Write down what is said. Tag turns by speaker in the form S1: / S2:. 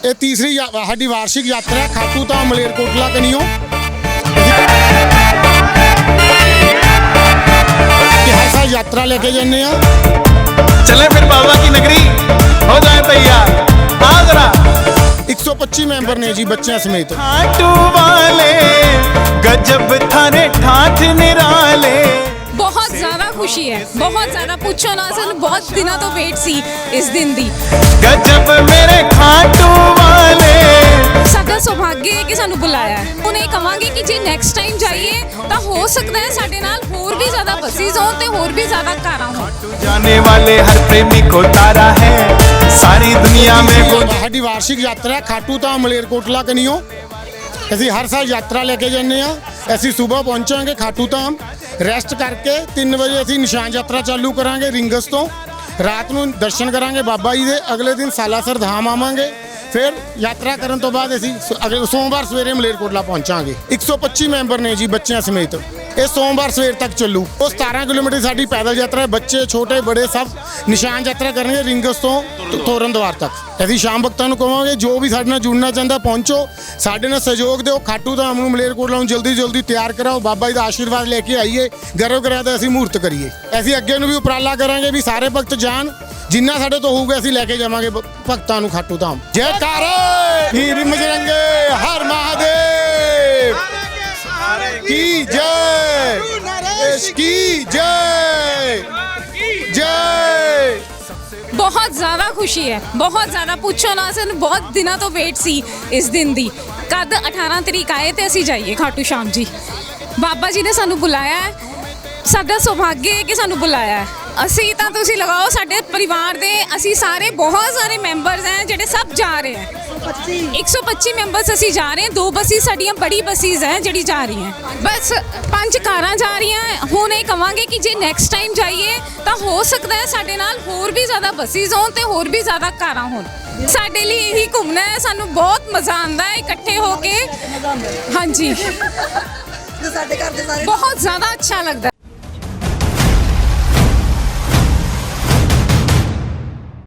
S1: ਇਹ ਤੀਸਰੀ ਯਾ- ਸਾਡੀ ਵਾਰਸ਼ਿਕ ਯਾਤਰਾ ਹੈ ਖਾਟੂ ਧਾਮ ਮਲੇਰਕੋਟਲਾ ਕਨੀਓ ਕਿ ਹਰ ਸਾਲ ਯਾਤਰਾ ਲੈ ਕੇ ਜਾਂਦੇ ਆ
S2: चले फिर बाबा की नगरी हो जाए तैयार हाँ जरा
S1: 125 ਮੈਂਬਰ ਨੇ ਜੀ ਬੱਚਿਆਂ ਸਮੇਤ
S2: खाटू वाले
S3: ਖੁਸ਼ੀ ਹੈ ਬਹੁਤ ਜ਼ਿਆਦਾ ਪੁੱਛੋ ਨਾ ਸਾਨੂੰ ਬਹੁਤ ਦਿਨਾਂ ਤੋਂ ਵੇਟ ਸੀ ਇਸ ਦਿਨ ਦੀ
S2: गजब मेरे खाटू वाले
S3: ਸਾਡਾ ਸੁਭਾਗਯ ਹੈ ਕਿ ਸਾਨੂੰ ਬੁਲਾਇਆ ਹੈ ਹੁਣ ਇਹ ਕਵਾਂਗੇ ਕਿ ਜੇ ਨੈਕਸਟ ਟਾਈਮ ਜਾਈਏ ਤਾਂ ਹੋ ਸਕਦਾ ਹੈ ਸਾਡੇ ਨਾਲ ਹੋਰ ਵੀ ਜ਼ਿਆਦਾ ਬੱਸਿਸ ਹੋਣ ਤੇ ਹੋਰ ਵੀ ਜ਼ਿਆਦਾ ਕਾਰਾਂ ਹੋਣ
S2: जाने वाले हर प्रेमी को तारा है सारी दुनिया में वो
S1: ਸਾਡੀ ਵਾਰਸ਼ਿਕ ਯਾਤਰਾ ਹੈ ਖਾਟੂ ਧਾਮ ਮਲੇਰਕੋਟਲਾ ਕਨੀਓ ਅਸੀਂ ਹਰ ਸਾਲ ਯਾਤਰਾ ਲੈ ਕੇ ਜਾਂਦੇ ਆ ਅਸੀਂ ਸਵੇਰ ਪਹੁੰਚਾਂਗੇ ਖਾਟੂ ਧਾਮ। ਰੈਸਟ ਕਰਕੇ 3 ਵਜੇ ਅਸੀਂ ਨਿਸ਼ਾਨ ਯਾਤਰਾ ਚਾਲੂ ਕਰਾਂਗੇ ਰਿੰਗਸ ਤੋਂ। ਰਾਤ ਨੂੰ ਦਰਸ਼ਨ ਕਰਾਂਗੇ ਬਾਬਾ ਜੀ ਦੇ। ਅਗਲੇ ਦਿਨ ਸਾਲਾਸਰ ਧਾਮ ਆਵਾਂਗੇ। ਫਿਰ ਯਾਤਰਾ ਕਰਨ ਤੋਂ ਬਾਅਦ ਅਸੀਂ ਸ- ਅਗਲੇ ਸੋਮਵਾਰ ਸਵੇਰੇ ਮਲੇਰਕੋਟਲਾ ਪਹੁੰਚਾਂਗੇ। 125 ਮੈਂਬਰ ਨੇ ਜੀ ਬੱਚਿਆਂ ਸਮੇਤ। ਇਹ ਸੋਮਵਾਰ ਸਵੇਰ ਤੱਕ ਚੱਲੂ। ਉਹ 17 ਕਿਲੋਮੀਟਰ ਸਾਡੀ ਪੈਦਲ ਯਾਤਰਾ ਹੈ। ਬੱਚੇ, ਛੋਟੇ, ਬੜੇ ਸਭ ਨਿਸ਼ਾਨ ਯਾਤਰਾ ਕਰਨਗੇ ਰਿੰਗਸ ਤੋਂ ਤ- ਤੋਰਨ ਦਵਾਰ ਤੱਕ। ਅਸੀਂ ਸ਼ਾਮ ਭਗਤਾਂ ਨੂੰ ਕਹਾਂਗੇ ਜੋ ਵੀ ਸਾਡੇ ਨਾਲ ਜੁੜਨਾ ਚਾਹੁੰਦਾ ਪਹੁੰਚੋ। ਸਾਡੇ ਨਾਲ ਸਹਿਯੋਗ ਦਿਓ। ਖਾਟੂ ਧਾਮ ਨੂੰ ਮਲੇਰਕੋਟਲਾ ਨੂੰ ਜਲਦੀ ਜਲਦੀ ਤਿਆਰ ਕਰਾਓ। ਬਾਬਾ ਜੀ ਦਾ ਆਸ਼ੀਰਵਾਦ ਲੈ ਕੇ ਆਈਏ। ਗਰਵ ਗ੍ਰਹਿ ਦਾ ਅਸੀਂ ਮੂਰਤ ਕਰੀਏ। ਅਸੀਂ ਅੱਗੇ ਨੂੰ ਵੀ ਉਪਰਾਲਾ ਕਰਾਂਗੇ ਵੀ ਸਾਰੇ ਭਗਤ ਜਾਣ। ਜਿੰਨਾ ਸਾਡੇ ਤੋਂ ਹੋਊਗਾ ਅਸੀਂ ਲੈ ਕੇ ਜਾਵਾਂਗੇ ਭਗਤਾਂ ਨੂੰ ਖਾਟੂ ਧਾਮ। ਜੈ ਕਾਰ ਹੀਰ ਮਜਰੰਗੇ, ਹਰ ਮਹਾਦੇਵ। ਕੀ ਜੈ? ਦੇਸ਼ ਕੀ ਜੈ? ਜੈ।
S3: ਬਹੁਤ ਜ਼ਿਆਦਾ ਖੁਸ਼ੀ ਹੈ। ਬਹੁਤ ਜ਼ਿਆਦਾ ਪੁੱਛੋ ਨਾ, ਸਾਨੂੰ ਬਹੁਤ ਦਿਨਾਂ ਤੋਂ ਵੇਟ ਸੀ ਇਸ ਦਿਨ ਦੀ। ਕਦ 18 ਤਰੀਕ ਆਏ ਤੇ ਅਸੀਂ ਜਾਈਏ ਖਾਟੂ ਸ਼ਾਮ ਜੀ। ਬਾਬਾ ਜੀ ਨੇ ਸਾਨੂੰ ਬੁਲਾਇਆ ਹੈ। ਸਾਡਾ ਸੁਭਾਗਯ ਹੈ ਕਿ ਸਾਨੂੰ ਬੁਲਾਇਆ ਹੈ। ਅਸੀਂ ਤਾਂ ਤੁਸੀਂ ਲਗਾਓ ਸਾਡੇ ਪਰਿਵਾਰ ਦੇ ਅਸੀਂ ਸਾਰੇ ਬਹੁਤ ਸਾਰੇ ਮੈਂਬਰਸ ਹੈ ਜਿਹੜੇ ਸਭ ਜਾ ਰਹੇ ਹੈ। 125 ਮੈਂਬਰਸ ਅਸੀਂ ਜਾ ਰਹੇ ਹਾਂ ਦੋ ਬੱਸਿਸ ਸਾਡੀਆਂ ਬੜੀ ਬੱਸਿਸ ਹੈ ਜਿਹੜੀ ਜਾ ਰਹੀ ਹੈ। ਬਸ ਪੰਜ ਕਾਰਾਂ ਜਾ ਰਹੀਆਂ ਹੈ। ਹੁਣ ਇਹ ਕਵਾਂਗੇ ਕਿ ਜੇ ਨੈਕਸਟ ਟਾਈਮ ਜਾਈਏ ਤਾਂ ਹੋ ਸਕਦਾ ਹੈ ਸਾਡੇ ਨਾਲ ਹੋਰ ਵੀ ਜ਼ਿਆਦਾ ਬੱਸਿਸ ਹੋਣ ਤੇ ਹੋਰ ਵੀ ਜ਼ਿਆਦਾ ਕਾਰਾਂ ਹੋਣ। ਸਾਡੇ ਲਈ ਇਹੀ ਘੁੰਮਣਾ ਹੈ ਸਾਨੂੰ ਬਹੁਤ ਮਜ਼ਾ ਆਉਂਦਾ ਹੈ ਇਕੱਠੇ ਹੋ ਕੇ। ਹਾਂਜੀ।
S4: ਸਾਡੇ ਘਰ ਦੇ ਸਾਰੇ
S3: ਬਹੁਤ ਜ਼ਿਆਦਾ ਅੱਛਾ ਲੱਗਦਾ